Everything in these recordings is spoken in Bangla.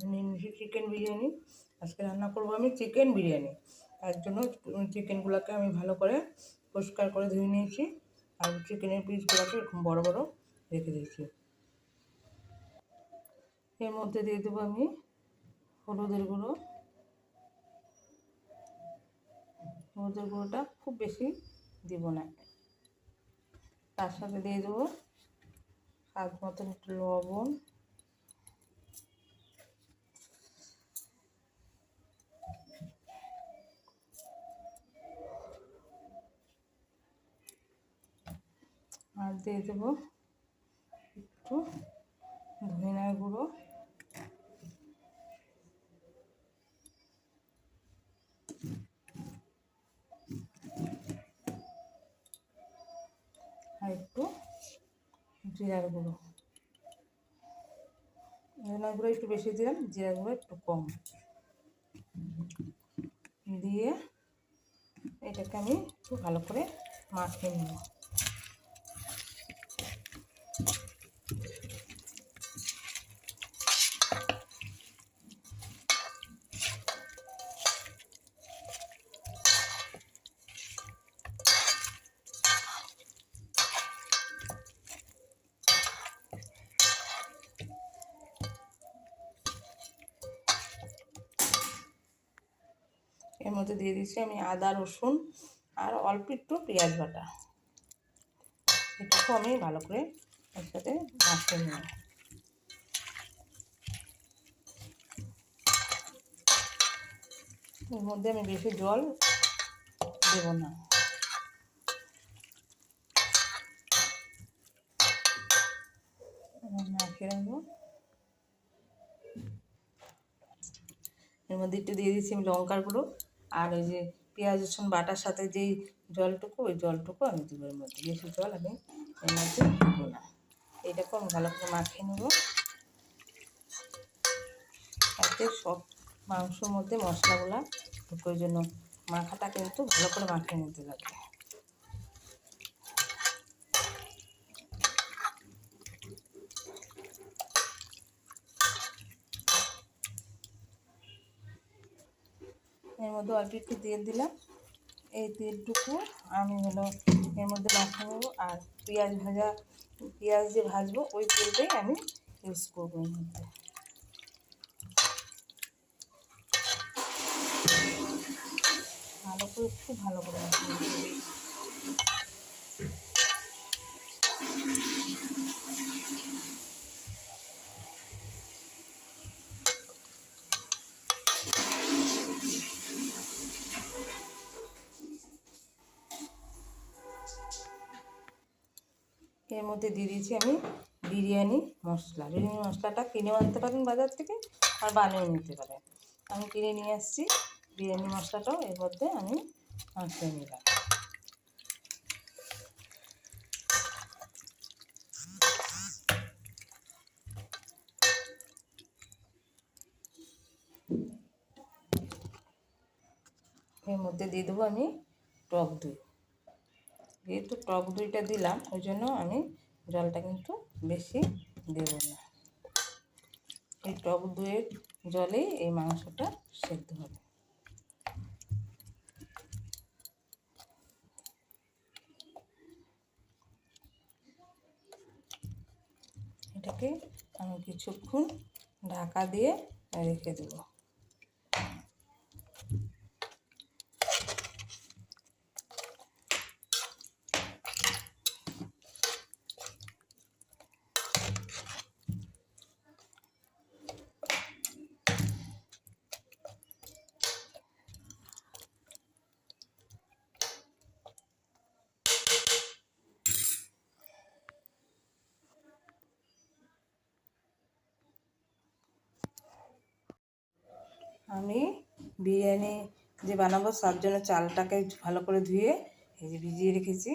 চিকেন বিরিয়ানি। আজকে রান্না করব আমি চিকেন বিরিয়ানি। তার জন্য চিকেনগুলোকে আমি ভালো করে পরিষ্কার করে ধুয়ে নিয়েছি। আর চিকেনের পিসগুলোকে এরকম বড় বড় রেখে দিয়েছি। এর মধ্যে দিয়ে দেবো আমি হলুদের গুঁড়ো। হলুদের গুঁড়োটা খুব বেশি দিব না। তার সাথে দিয়ে দেবো স্বাদ মতন একটু লবণ। আর দিয়ে দেবো একটু ধনিয়ার গুঁড়ো। আর একটু জিরার গুঁড়ো। ধনিয়ার গুঁড়ো একটু বেশি দিলাম, জিরার গুঁড়ো একটু কম। দিয়ে এটাকে আমি একটু ভালো করে মাখিয়ে নেব। এর মধ্যে দিয়ে দিচ্ছি আমি আদা, রসুন আর অল্প একটু পেঁয়াজ বাটা। এটুকু আমি ভালো করে এর সাথে মাখিয়ে নেব। এর মধ্যে আমি বেশি জল দেব না। রাখব এর মধ্যে একটু দিয়ে দিচ্ছি আমি লঙ্কার গুঁড়ো। আর ওই যে পেঁয়াজ, রসুন, বাটার সাথে যেই জলটুকু, ওই জলটুকু আমি দেবো এর মধ্যে, বেশি জল আমি এর মধ্যে দেবো না। এইটাকে আমি ভালো করে মাখিয়ে নেব। তাতে সব মাংসর মধ্যে মশলাগুলা ঢুকোর জন্য মাখাটা কিন্তু ভালো করে মাখিয়ে নিতে লাগে। মধ্যে অল্প একটু তেল দিলাম। এই তেলটুকু আমি হলো এর মধ্যে মাখিয়ে নেব আর পেঁয়াজ ভাজা, পেঁয়াজ যে ভাজবো ওই তেলটাই আমি ইউজ করব এর মধ্যে। ভালো করে, খুব ভালো করে মধ্যে দিয়ে দিয়েছি আমি বিরিয়ানি মশলা। বিরিয়ানি মশলাটা কিনেও আনতে পারেন বাজার থেকে, আর বানিয়েও নিতে পারেন আমি কিনে নিয়ে আসছি বিরিয়ানি মশলাটাও, এর মধ্যে আমি মাখিয়ে নিলাম। এর মধ্যে দিয়ে দেবো আমি টক দই। যেহেতু টক দইটা দিলাম, ওই জন্য আমি জলটা কিন্তু বেশি দেব না। এই টক দইয়ের জলেই এই মাংসটা সেদ্ধ হবে। এটাকে আমি কিছুক্ষণ ঢাকা দিয়ে রেখে দেবো আমি বিরিয়ানি যে বানাবো তার জন্য চালটাকে ভালো করে ধুয়ে এই যে ভিজিয়ে রেখেছি।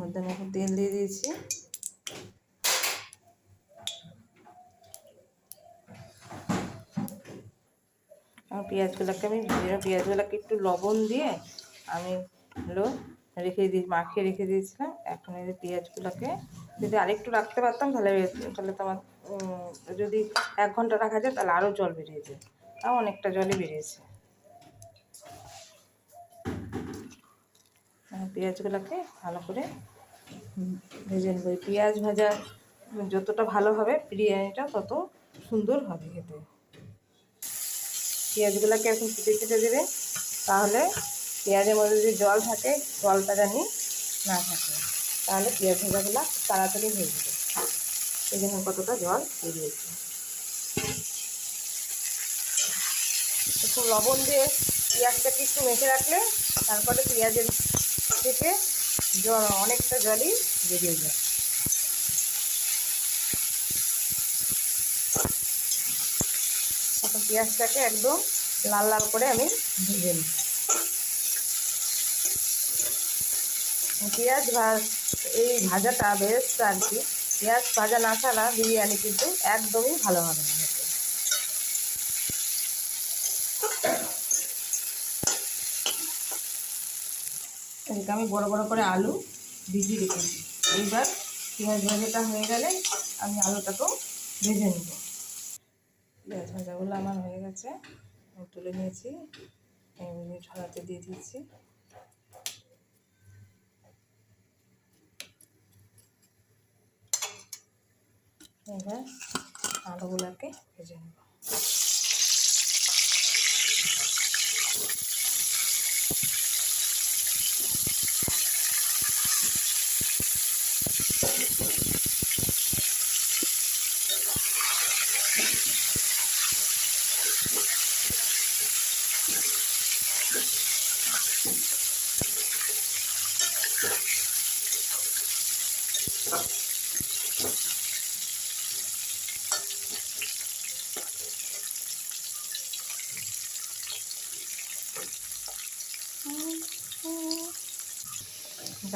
মধ্যে আমি এখন তেল দিয়ে দিয়েছি। আর পেঁয়াজগুলোকে আমি পেঁয়াজগুলোকে একটু লবণ দিয়ে আমি হলো রেখে দিয়ে মাখিয়ে রেখে দিয়েছিলাম। এখন এই পেঁয়াজগুলোকে যদি আরেকটু রাখতে পারতাম তাহলে তাহলে তোমার উম, যদি এক ঘণ্টা রাখা যায়, তাহলে আরও জল বেরিয়েছে তাও অনেকটা জলই বেরিয়েছে। পেঁয়াজগুলোকে ভালো করে ভেজে নেব। পেঁয়াজ ভাজা যতটা ভালো হবে বিরিয়ানিটা, তত সুন্দর হবে খেতে। পেঁয়াজগুলোকে এখন কেটে কেটে দেবে, তাহলে পেঁয়াজের মধ্যে যদি জল থাকে, জলটা জানি না থাকে, তাহলে পেঁয়াজ ভাজাগুলো তাড়াতাড়ি হয়ে যাবে। এই জন্য কতটা জল বেরিয়েছে? একটু লবণ দিয়ে পেঁয়াজটাকে একটু মেখে রাখলে তারপরে পেঁয়াজের থেকে জল, অনেকটা জলই বেরিয়ে যায়। এখন পেঁয়াজটাকে একদম লাল লাল করে আমি ভেজে নিই পেঁয়াজ ভাজ, এই ভাজাটা বেশ আর কি পেঁয়াজ ভাজা না ছাড়া বিরিয়ানি কিন্তু একদমই ভালো হবে না এদিকে আমি বড় বড় করে আলু ভিজিয়ে রেখেছি। এইবার পেঁয়াজ ভাজাটা হয়ে গেলে আমি আলুটাকেও ভেজে নেব। পেঁয়াজ ভাজাগুলো আমার হয়ে গেছে। তুলে নিয়েছি। এমনি ছড়াতে দিয়ে দিয়েছি এবার আলুগুলোকে ভেজে নেব।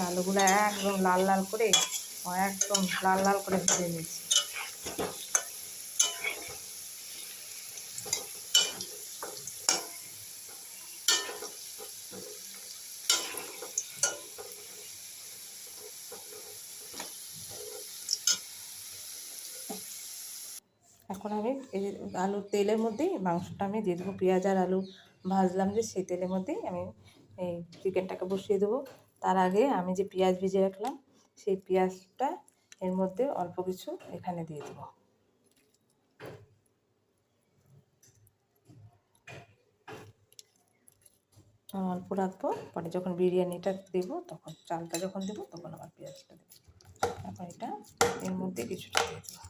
আলুগুলো একদম লাল লাল করে, একদম লাল লাল করে ভেজে নিয়েছি এখন আমি এই আলুর তেলের মধ্যেই মাংসটা আমি দিয়ে দেবো। পেঁয়াজ আর আলু ভাজলাম যে সেই তেলের মধ্যেই আমি এই চিকেনটাকে বসিয়ে দেবো। তার আগে আমি যে পেঁয়াজ ভিজে রাখলাম, সেই পেঁয়াজটা এর মধ্যে অল্প কিছু এখানে দিয়ে দেবো। অল্প রাখব, পরে যখন বিরিয়ানিটা দেবো, তখন চালটা যখন দেবো, তখন আবার পেঁয়াজটা দেবো। তারপর এটা এর মধ্যে কিছুটা দিয়ে দেবো।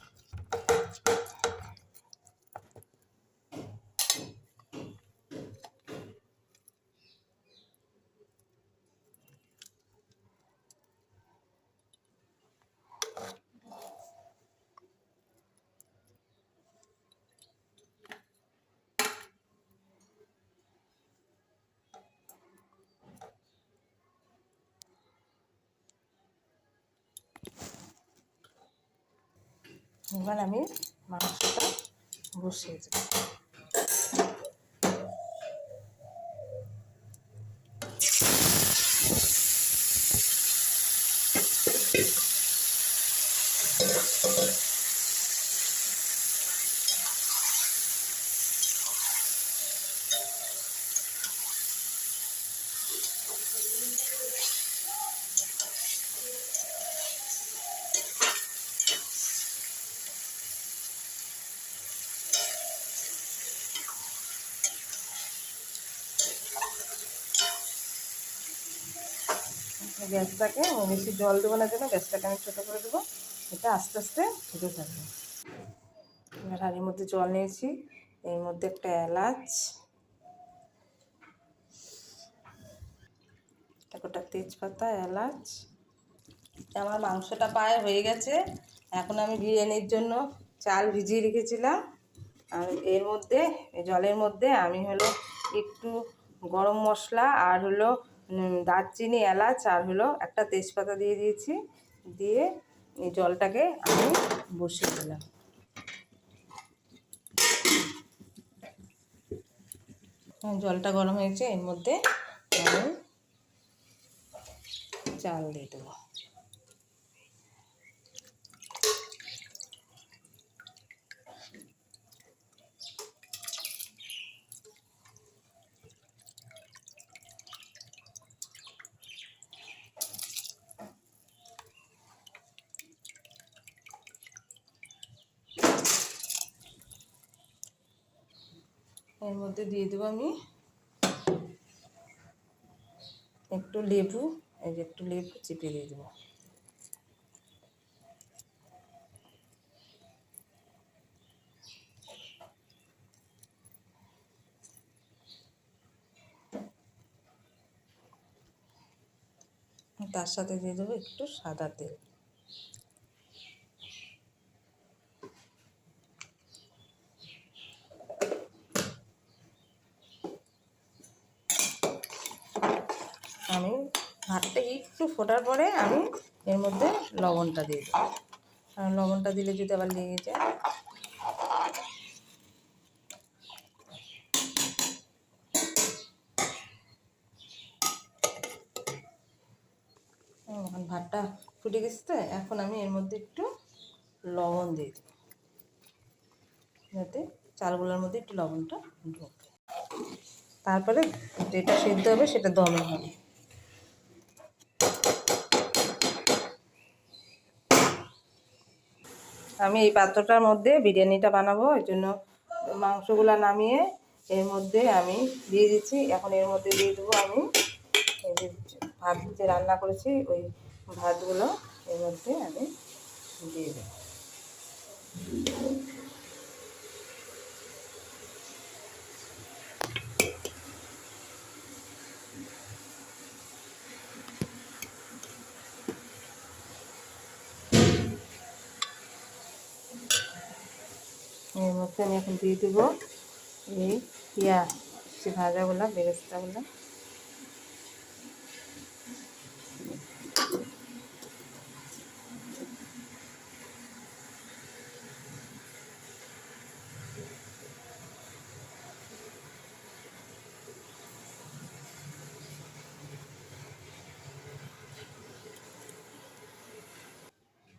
এবার আমি মাংসটা বসিয়ে দেবো। গ্যাসটাকে বেশি জল দেবো না জন্য গ্যাসটাকে আমি ছোটো করে দেবো। এটা আস্তে আস্তে ফুটে থাকবে এবার মধ্যে জল নিয়েছি। এর মধ্যে একটা এলাচ, একটা তেজপাতা, এলাচ। আমার মাংসটা প্রায় হয়ে গেছে। এখন আমি বিরিয়ানির জন্য চাল ভিজিয়ে রেখেছিলাম। আর এর মধ্যে, জলের মধ্যে আমি হলো একটু গরম মশলা আর হলো দারচিনি এলাচ আর হলো একটা তেজপাতা দিয়ে দিয়েছি। দিয়ে এই জলটাকে আমি বসিয়ে দিলাম। হ্যাঁ, জলটা গরম হয়েছে এর মধ্যে আমি চাল দিয়ে দেবো। এর মধ্যে দিয়ে দেবো আমি একটু লেবু, এই যে একটু লেবু চিপে দিয়ে দেবো। তার সাথে দিয়ে দেবো একটু সাদা তেল আমি ভাতটা একটু ফোটার পরে আমি এর মধ্যে লবণটা দিয়ে দেবো। কারণ লবণটা দিলে যদি আবার লেগে যায়। ভাতটা ফুটে গেছে তো, এখন আমি এর মধ্যে একটু লবণ দিয়ে দেবো। যাতে চালগুলোর মধ্যে একটু লবণটা ঢোকে। তারপরে যেটা সিদ্ধ হবে সেটা দমে হবে। আমি এই পাত্রটার মধ্যে বিরিয়ানিটা বানাবো এই জন্য মাংসগুলো নামিয়ে এর মধ্যে আমি দিয়ে দিচ্ছি। এখন এর মধ্যে দিয়ে দেবো আমি ভাত যে রান্না করেছি, ওই ভাতগুলো এর মধ্যে আমি দিয়ে দেবো। এর আমি এখন দিয়ে দেবো এই ইয়া যে ভাজাগুলো বেরেস্তাগুলো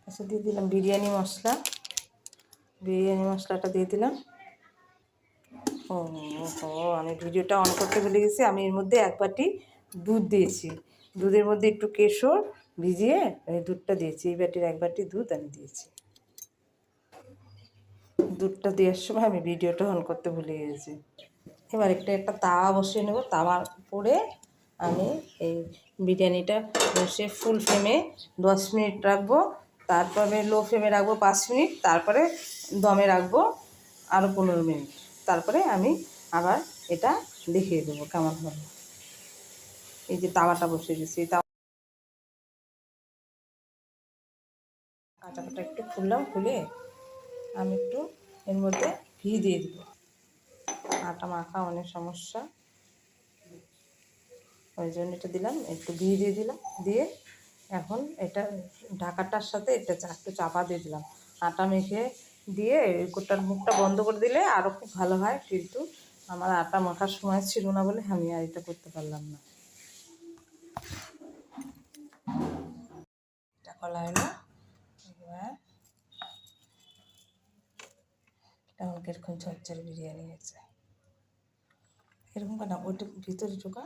আচ্ছা দিয়ে দিলাম বিরিয়ানি মশলা। বিরিয়ানি মশলাটা দিয়ে দিলাম। ও হো আমি ভিডিওটা অন করতে ভুলে গেছি। আমি এর মধ্যে এক বাটি দুধ দিয়েছি। দুধের মধ্যে একটু কেশর ভিজিয়ে আমি দুধটা দিয়েছি। এই বাটির এক বাটি দুধ আমি দিয়েছি। দুধটা দেওয়ার সময় আমি ভিডিওটা অন করতে ভুলে গেছি। এবার একটা একটা তাওয়া বসিয়ে নেব। তাওয়ার উপরে আমি এই বিরিয়ানিটা বসে ফুল ফ্লেমে দশ মিনিট রাখব। তারপরে লো ফ্লেমে রাখব পাঁচ মিনিট। তারপরে দমে রাখব আরও পনেরো মিনিট। তারপরে আমি আবার এটা দেখিয়ে দেবো কেমন হবে এই যে তাওয়াটা বসে গেছি তাওয়া কাঁচাটা একটু খুললাম খুলে আমি একটু এর মধ্যে ঘি দিয়ে দিব। আটা মাখা অনেক সমস্যা। ওই জন্য এটা দিলাম, একটু ঘি দিয়ে দিলাম, দিয়ে এখন এটা ঢাকাটার সাথে এটা একটু চাপা দিয়ে দিলাম। আটা মেখে দিয়ে কোটার মুখটা বন্ধ করে দিলে আরও খুব ভালো হয়, কিন্তু আমার আটা মাখার সময় ছিল না বলে আমি আর এটা করতে পারলাম না। এটা কলা হলো। এবার কেমন কীরকম ঝরঝর বিরিয়ানি হয়েছে। এরকম কেন? ওইটা ভিতরে ঢোকা।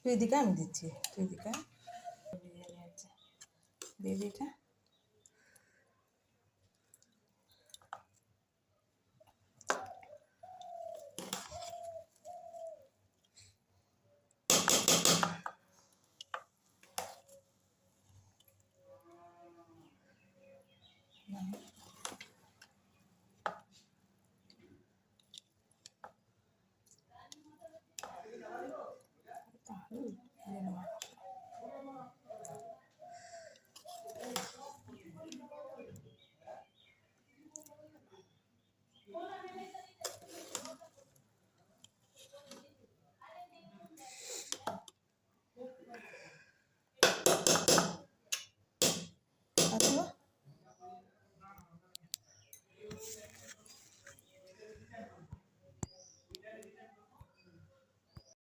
তুই দিকে আমি দিচ্ছি। তুই দিকে দিয়ে দিটা